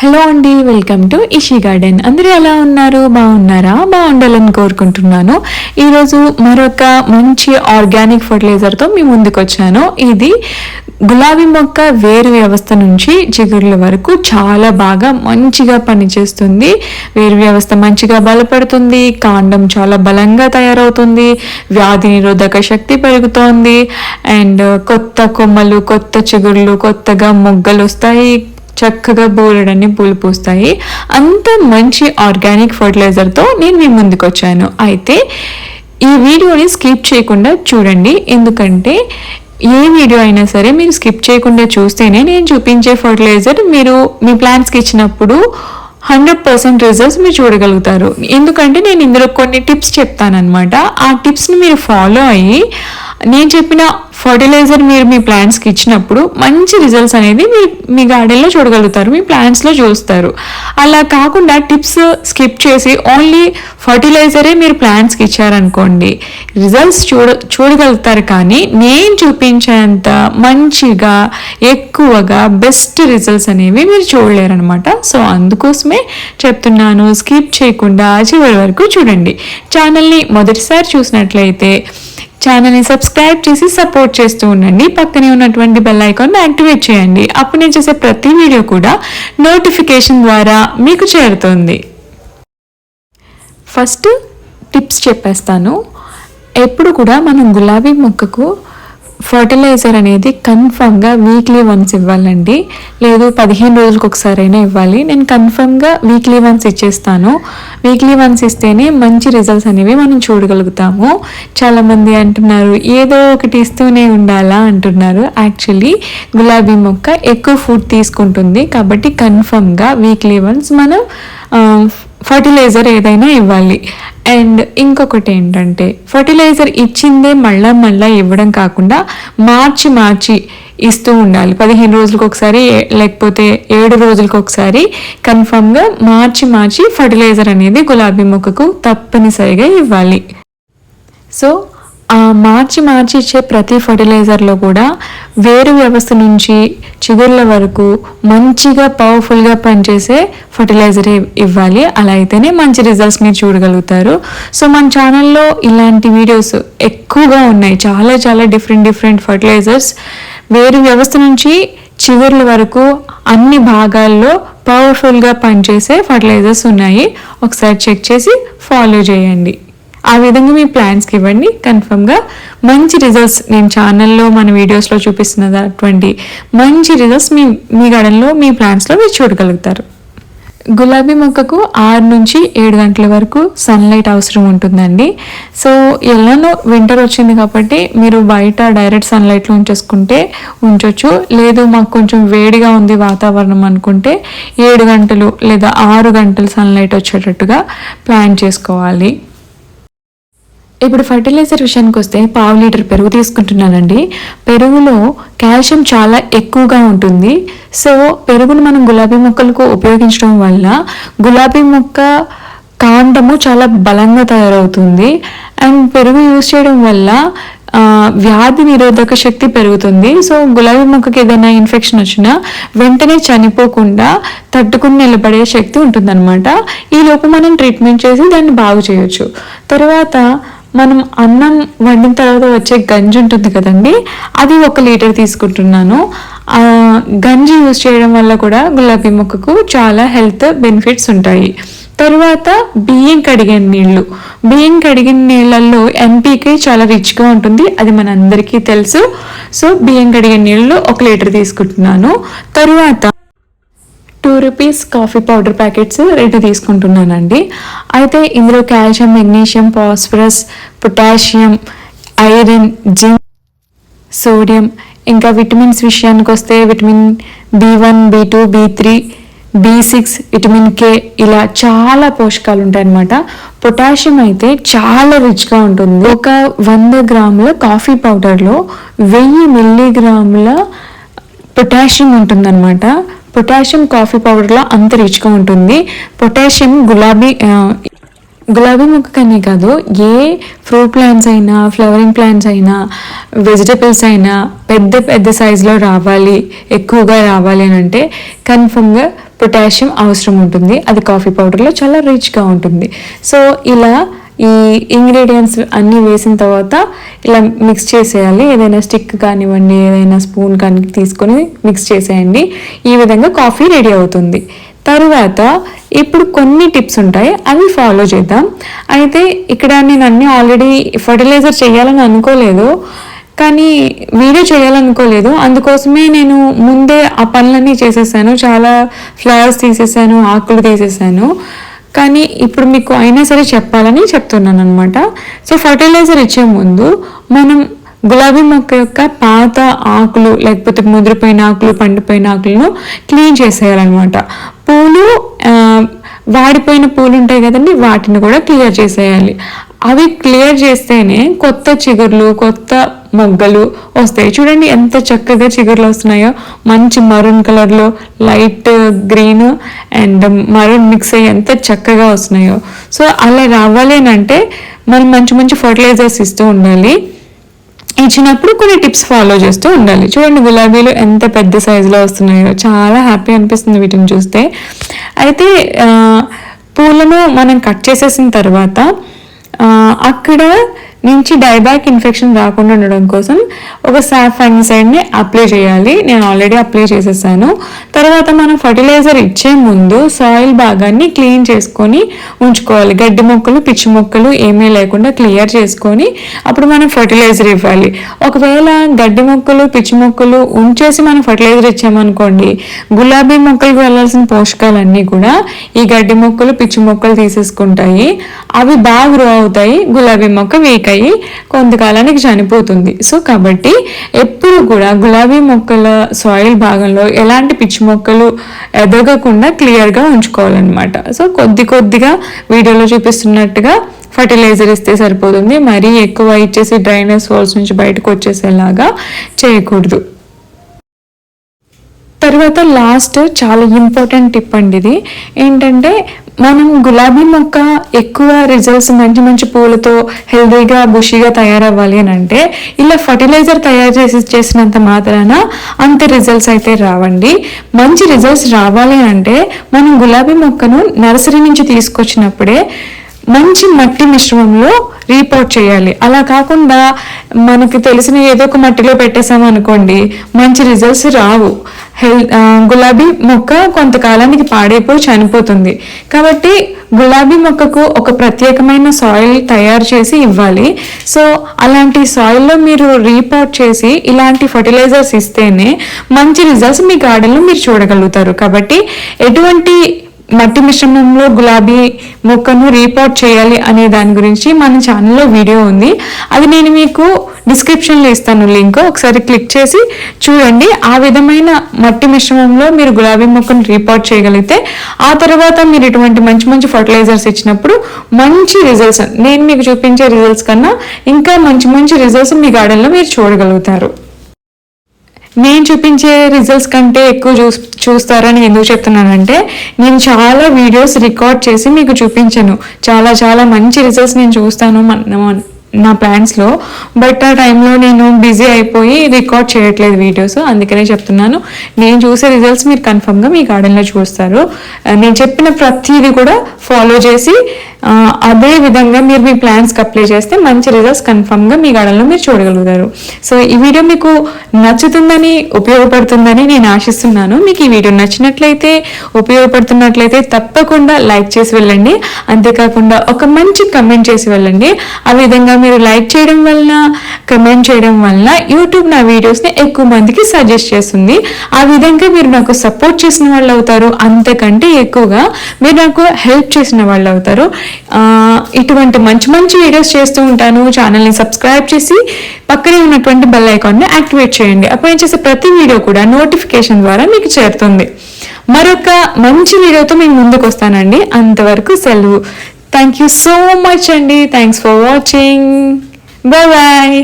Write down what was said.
Hello అండి welcome to ఇషి garden. అందరూ ఎలా ఉన్నారు? బాగున్నారా? బాగుండాలని కోరుకుంటున్నాను. ఈరోజు మరొక మంచి ఆర్గానిక్ ఫర్టిలైజర్తో మీ ముందుకు వచ్చాను ఇది గులాబీ మొక్క వేరు వ్యవస్థ నుంచి చిగుర్ల వరకు చాలా బాగా మంచిగా పనిచేస్తుంది. వేరు వ్యవస్థ మంచిగా బలపడుతుంది కాండం చాలా బలంగా తయారవుతుంది వ్యాధి నిరోధక శక్తి పెరుగుతోంది అండ్ కొత్త కొమ్మలు కొత్త చిగుర్లు కొత్తగా మొగ్గలు వస్తాయి చక్కగా బోలెడన్ని పూలు పూస్తాయి. అంత మంచి ఆర్గానిక్ ఫర్టిలైజర్తో నేను మీ ముందుకు వచ్చాను అయితే ఈ వీడియోని స్కిప్ చేయకుండా చూడండి. ఎందుకంటే ఏ వీడియో అయినా సరే మీరు స్కిప్ చేయకుండా చూస్తేనే నేను చూపించే ఫర్టిలైజర్ మీరు మీ ప్లాంట్స్కి ఇచ్చినప్పుడు హండ్రెడ్ పర్సెంట్ రిజల్ట్స్ మీరు చూడగలుగుతారు. ఎందుకంటే నేను ఇందులో కొన్ని టిప్స్ చెప్తానమాట ఆ టిప్స్ని మీరు ఫాలో అయ్యి నేను చెప్పిన ఫర్టిలైజర్ మీరు మీ ప్లాంట్స్కి ఇచ్చినప్పుడు మంచి రిజల్ట్స్ అనేది మీ మీ గార్డెన్లో చూడగలుగుతారు మీ ప్లాంట్స్లో చూస్తారు. అలా కాకుండా టిప్స్ స్కిప్ చేసి ఓన్లీ ఫర్టిలైజరే మీరు ప్లాంట్స్కి ఇచ్చారనుకోండి రిజల్ట్స్ చూడ చూడగలుగుతారు కానీ నేను చూపించేంత మంచిగా ఎక్కువగా బెస్ట్ రిజల్ట్స్ అనేవి మీరు చూడలేరనమాట. సో అందుకోసమే చెప్తున్నాను స్కిప్ చేయకుండా చివరి వరకు చూడండి. ఛానల్ని మొదటిసారి చూసినట్లయితే ఛానల్ని సబ్స్క్రైబ్ చేసి సపోర్ట్ చేస్తూ ఉండండి. పక్కనే ఉన్నటువంటి బెల్ ఐకాన్ యాక్టివేట్ చేయండి. అప్పుడు నేను చేసే ప్రతి వీడియో కూడా నోటిఫికేషన్ ద్వారా మీకు చేరుతుంది. ఫస్ట్ టిప్స్ చెప్పేస్తాను. ఎప్పుడు కూడా మనం గులాబీ మొక్కకు ఫర్టిలైజర్ అనేది కన్ఫర్మ్గా వీక్లీ వన్స్ ఇవ్వాలండి. లేదు పదిహేను రోజులకు ఒకసారి అయినా ఇవ్వాలి. నేను కన్ఫర్మ్గా వీక్లీ వన్స్ ఇచ్చేస్తాను. వీక్లీ వన్స్ ఇస్తేనే మంచి రిజల్ట్స్ అనేవి మనం చూడగలుగుతాము. చాలామంది అంటున్నారు ఏదో ఒకటి ఇస్తూనే ఉండాలా అంటున్నారు. యాక్చువల్లీ గులాబీ మొక్క ఎక్కువ ఫుడ్ తీసుకుంటుంది. కాబట్టి కన్ఫర్మ్గా వీక్లీ వన్స్ మనం ఫర్టిలైజర్ ఏదైనా ఇవ్వాలి. అండ్ ఇంకొకటి ఏంటంటే ఫర్టిలైజర్ ఇచ్చిందే మళ్ళా మళ్ళా ఇవ్వడం కాకుండా మార్చి మార్చి ఇస్తూ ఉండాలి. పదిహేను రోజులకు ఒకసారి లేకపోతే ఏడు రోజులకు ఒకసారి కన్ఫామ్గా మార్చి మార్చి ఫర్టిలైజర్ అనేది గులాబీ మొక్కకు తప్పనిసరిగా ఇవ్వాలి. సో ఆ మార్చి మార్చి ఇచ్చే ప్రతి ఫర్టిలైజర్లో కూడా వేరు వ్యవస్థ నుంచి చిగుర్ల వరకు మంచిగా పవర్ఫుల్గా పనిచేసే ఫర్టిలైజర్ ఇవ్వాలి. అలా అయితేనే మంచి రిజల్ట్స్ మీరు చూడగలుగుతారు. సో మన ఛానల్లో ఇలాంటి వీడియోస్ ఎక్కువగా ఉన్నాయి. చాలా చాలా డిఫరెంట్ డిఫరెంట్ ఫర్టిలైజర్స్ వేరు వ్యవస్థ నుంచి చిగుర్ల వరకు అన్ని భాగాల్లో పవర్ఫుల్గా పనిచేసే ఫర్టిలైజర్స్ ఉన్నాయి. ఒకసారి చెక్ చేసి ఫాలో చేయండి. ఆ విధంగా మీ ప్లాన్స్కి ఇవ్వండి. కన్ఫర్మ్గా మంచి రిజల్ట్స్ నేను ఛానల్లో మన వీడియోస్లో చూపిస్తున్నటువంటి మంచి రిజల్ట్స్ మీ మీ గార్డెన్లో మీ ప్లాంట్స్లో మీరు చూడగలుగుతారు. గులాబీ మొక్కకు ఆరు నుంచి ఏడు గంటల వరకు సన్లైట్ అవసరం ఉంటుందండి. సో ఎలానో వింటర్ వచ్చింది కాబట్టి మీరు బయట డైరెక్ట్ సన్లైట్లో ఉంచేసుకుంటే ఉంచవచ్చు లేదు మాకు కొంచెం వేడిగా ఉంది వాతావరణం అనుకుంటే ఏడు గంటలు లేదా ఆరు గంటలు సన్లైట్ వచ్చేటట్టుగా ప్లాన్ చేసుకోవాలి. ఇప్పుడు ఫర్టిలైజర్ విషయానికి వస్తే పావు లీటర్ పెరుగు తీసుకుంటున్నానండి. పెరుగులో కాల్షియం చాలా ఎక్కువగా ఉంటుంది. సో పెరుగును మనం గులాబీ మొక్కలకు ఉపయోగించడం వల్ల గులాబీ మొక్క కాండము చాలా బలంగా తయారవుతుంది. అండ్ పెరుగు యూజ్ చేయడం వల్ల వ్యాధి నిరోధక శక్తి పెరుగుతుంది. సో గులాబీ మొక్కకి ఏదైనా ఇన్ఫెక్షన్ వచ్చినా వెంటనే చనిపోకుండా తట్టుకుని నిలబడే శక్తి ఉంటుందన్నమాట. ఈ లోపు మనం ట్రీట్మెంట్ చేసి దాన్ని బాగు చేయొచ్చు. తర్వాత మనం అన్నం వండిన తర్వాత వచ్చే గంజి ఉంటుంది కదండి అది ఒక లీటర్ తీసుకుంటున్నాను. గంజి యూజ్ చేయడం వల్ల కూడా గులాబీ మొక్కకు చాలా హెల్త్ బెనిఫిట్స్ ఉంటాయి. తర్వాత బియ్యం కడిగిన నీళ్ళు. బియ్యం కడిగిన నీళ్ళల్లో ఎంపీకి చాలా రిచ్గా ఉంటుంది అది మన అందరికీ తెలుసు. సో బియ్యం కడిగిన నీళ్ళు ఒక లీటర్ తీసుకుంటున్నాను. తరువాత రూపీస్ కాఫీ పౌడర్ ప్యాకెట్స్ రెండు తీసుకుంటున్నానండి. అయితే ఇందులో calcium magnesium phosphorus potassium iron zinc sodium ఇంకా విటమిన్స్ విషయానికి వస్తే vitamin B one B two B three B six vitamin K ఇలా చాలా పోషకాలు ఉంటాయన్నమాట పొటాషియం అయితే చాలా రిచ్గా ఉంటుంది. ఒక వంద గ్రాముల కాఫీ పౌడర్లో వెయ్యి మిల్లీగ్రాముల పొటాషియం ఉంటుందన్నమాట. పొటాషియం కాఫీ పౌడర్లో అంత రిచ్గా ఉంటుంది. పొటాషియం గులాబీ గులాబీ మొక్కకనే కాదు ఏ ఫ్రూట్ ప్లాంట్స్ అయినా ఫ్లవరింగ్ ప్లాంట్స్ అయినా వెజిటబుల్స్ అయినా పెద్ద పెద్ద సైజులో రావాలి ఎక్కువగా రావాలి అని అంటే కన్ఫర్మ్గా పొటాషియం అవసరం ఉంటుంది. అది కాఫీ పౌడర్లో చాలా రిచ్గా ఉంటుంది. సో ఇలా ఈ ఇంగ్రీడియంట్స్ అన్నీ వేసిన తర్వాత ఇలా మిక్స్ చేసేయాలి. ఏదైనా స్టిక్ కానివ్వండి ఏదైనా స్పూన్ కానీ తీసుకొని మిక్స్ చేసేయండి. ఈ విధంగా కాఫీ రెడీ అవుతుంది. తరువాత ఇప్పుడు కొన్ని టిప్స్ ఉంటాయి. అవి ఫాలో చేద్దాం. అయితే ఇక్కడ నేను అన్ని ఆల్రెడీ ఫర్టిలైజర్ చేయాలని అనుకోలేదు. కానీ వీడియో చేయాలనుకోలేదు. అందుకోసమే నేను ముందే ఆ పనులన్నీ చేసేసాను. చాలా ఫ్లవర్స్ తీసేసాను ఆకులు తీసేసాను. కానీ ఇప్పుడు మీకు అయినా సరే చెప్పాలని చెప్తున్నాను అనమాట సో ఫర్టిలైజర్ ఇచ్చే ముందు మనం గులాబీ మొక్క యొక్క పాత ఆకులు లేకపోతే ముదిరిపోయిన ఆకులు పండిపోయిన ఆకులను క్లీన్ చేసేయాలన్నమాట. పూలు వాడిపోయిన పూలు ఉంటాయి కదండి వాటిని కూడా క్లియర్ చేసేయాలి. అవి క్లియర్ చేస్తేనే కొత్త చిగుర్లు కొత్త మొగ్గలు వస్తాయి. చూడండి ఎంత చక్కగా చిగుర్లు వస్తున్నాయో. మంచి మరూన్ కలర్లో light green and maroon mix అయ్యి ఎంత చక్కగా వస్తున్నాయో. సో అలా రావాలి అని అంటే మనం మంచి మంచి ఫర్టిలైజర్స్ ఇస్తూ ఉండాలి. ఇచ్చినప్పుడు కొన్ని టిప్స్ ఫాలో చేస్తూ ఉండాలి. చూడండి గులాబీలు ఎంత పెద్ద సైజులో వస్తున్నాయో. చాలా హ్యాపీ అనిపిస్తుంది వీటిని చూస్తే. అయితే పూలను మనం కట్ చేసేసిన తర్వాత అక్కడ నుంచి డైబ్యాక్ ఇన్ఫెక్షన్ రాకుండా ఉండడం కోసం ఒక సాఫాంగిసైడ్ని అప్లై చేయాలి. నేను ఆల్రెడీ అప్లై చేసేసాను. తర్వాత మనం ఫర్టిలైజర్ ఇచ్చే ముందు సాయిల్ భాగాన్ని క్లీన్ చేసుకొని ఉంచుకోవాలి. గడ్డి మొక్కలు పిచ్చి మొక్కలు ఏమీ లేకుండా క్లియర్ చేసుకొని అప్పుడు మనం ఫర్టిలైజర్ ఇవ్వాలి. ఒకవేళ గడ్డి మొక్కలు పిచ్చి మొక్కలు ఉంచేసి మనం ఫర్టిలైజర్ ఇచ్చామనుకోండి గులాబీ మొక్కలకు వెళ్ళాల్సిన పోషకాలన్నీ కూడా ఈ గడ్డి మొక్కలు పిచ్చి మొక్కలు తీసేసుకుంటాయి. అవి బాగా గ్రో అవుతాయి. గులాబీ మొక్క వీక్ అయ్యి కొంతకాలానికి చనిపోతుంది. సో కాబట్టి ఎప్పుడు కూడా గులాబీ మొక్కల సాయిల్ భాగంలో ఎలాంటి పిచ్చి మొక్కలు ఎదగకుండా క్లియర్గా ఉంచుకోవాలన్నమాట. సో కొద్ది కొద్దిగా వీడియోలో చూపిస్తున్నట్టుగా ఫర్టిలైజర్ ఇస్తే సరిపోతుంది. మరీ ఎక్కువ ఇచ్చేసి డ్రైనర్స్ వాల్స్ నుంచి బయటకు వచ్చేసేలాగా చేయకూడదు. తర్వాత లాస్ట్ చాలా ఇంపార్టెంట్ టిప్ అండి ఇది. ఏంటంటే మనం గులాబీ మొక్క ఎక్కువ రిజల్ట్స్ మంచి మంచి పూలతో హెల్దీగా బుషీగా తయారవ్వాలి అని అంటే ఇలా ఫర్టిలైజర్ తయారు చేసి చేసినంత మాత్రాన అంత రిజల్ట్స్ అయితే రావండి. మంచి రిజల్ట్స్ రావాలి అంటే మనం గులాబీ మొక్కను నర్సరీ నుంచి తీసుకొచ్చినప్పుడే మంచి మట్టి మిశ్రమంలో రీపోర్ట్ చేయాలి. అలా కాకుండా మనకి తెలిసిన ఏదో ఒక మట్టిలో పెట్టేసాం అనుకోండి మంచి రిజల్ట్స్ రావు. హెల్ గులాబీ మొక్క కొంతకాలానికి పాడైపోయి చనిపోతుంది. కాబట్టి గులాబీ మొక్కకు ఒక ప్రత్యేకమైన సాయిల్ తయారు చేసి ఇవ్వాలి. సో అలాంటి సాయిల్లో మీరు రీపోర్ట్ చేసి ఇలాంటి ఫర్టిలైజర్స్ ఇస్తేనే మంచి రిజల్ట్స్ మీ గార్డెన్లో మీరు చూడగలుగుతారు. కాబట్టి ఎటువంటి మట్టి మిశ్రమంలో గులాబీ మొక్కను రీపోర్ట్ చేయాలి అనే దాని గురించి మన ఛానల్లో వీడియో ఉంది. అది నేను మీకు డిస్క్రిప్షన్లో ఇస్తాను లింక్. ఒకసారి క్లిక్ చేసి చూడండి. ఆ విధమైన మట్టి మిశ్రమంలో మీరు గులాబీ మొక్కను రీపోర్ట్ చేయగలిగితే ఆ తర్వాత మీరు ఇటువంటి మంచి మంచి ఫర్టిలైజర్స్ ఇచ్చినప్పుడు మంచి రిజల్ట్స్ నేను మీకు చూపించే రిజల్ట్స్ కన్నా ఇంకా మంచి మంచి రిజల్ట్స్ మీ గార్డెన్లో మీరు చూడగలుగుతారు. నేను చూపించే రిజల్ట్స్ కంటే ఎక్కువ చూ చూస్తారని ఎందుకు చెప్తున్నానంటే నేను చాలా వీడియోస్ రికార్డ్ చేసి మీకు చూపించాను. చాలా చాలా మంచి రిజల్ట్స్ నేను చూస్తాను నా ప్లాన్స్లో బట్ ఆ టైంలో నేను బిజీ అయిపోయి రికార్డ్ చేయట్లేదు వీడియోస్ అందుకనే చెప్తున్నాను. నేను చూసే రిజల్ట్స్ మీరు కన్ఫర్మ్గా మీ గార్డెన్లో చూస్తారు. నేను చెప్పిన ప్రతిదీ కూడా ఫాలో చేసి అదే విధంగా మీరు మీ ప్లాన్స్కి అప్లై చేస్తే మంచి రిజల్ట్స్ కన్ఫర్మ్గా మీ గార్డెన్లో మీరు చూడగలుగుతారు. సో ఈ వీడియో మీకు నచ్చుతుందని ఉపయోగపడుతుందని నేను ఆశిస్తున్నాను. మీకు ఈ వీడియో నచ్చినట్లయితే ఉపయోగపడుతున్నట్లయితే తప్పకుండా లైక్ చేసి వెళ్ళండి. అంతేకాకుండా ఒక మంచి కమెంట్ చేసి వెళ్ళండి. ఆ విధంగా మీరు లైక్ చేయడం వలన కమెంట్ చేయడం వలన యూట్యూబ్ నా వీడియోస్ని ఎక్కువ మందికి సజెస్ట్ చేస్తుంది. ఆ విధంగా మీరు నాకు సపోర్ట్ చేసిన వాళ్ళు అవుతారు. అంతకంటే ఎక్కువగా మీరు నాకు హెల్ప్ చేసిన వాళ్ళు అవుతారు. ఇటువంటి మంచి మంచి వీడియోస్ చేస్తూ ఉంటాను. ఛానల్ని సబ్స్క్రైబ్ చేసి పక్కనే ఉన్నటువంటి బెల్ ఐకాన్ని యాక్టివేట్ చేయండి. అప్పుడు నేను చేసే ప్రతి వీడియో కూడా నోటిఫికేషన్ ద్వారా మీకు చేరుతుంది. మరొక మంచి వీడియోతో మేము ముందుకు వస్తానండి. అంతవరకు సెలవు. థ్యాంక్ యూ సో మచ్ అండి. Thanks for watching bye bye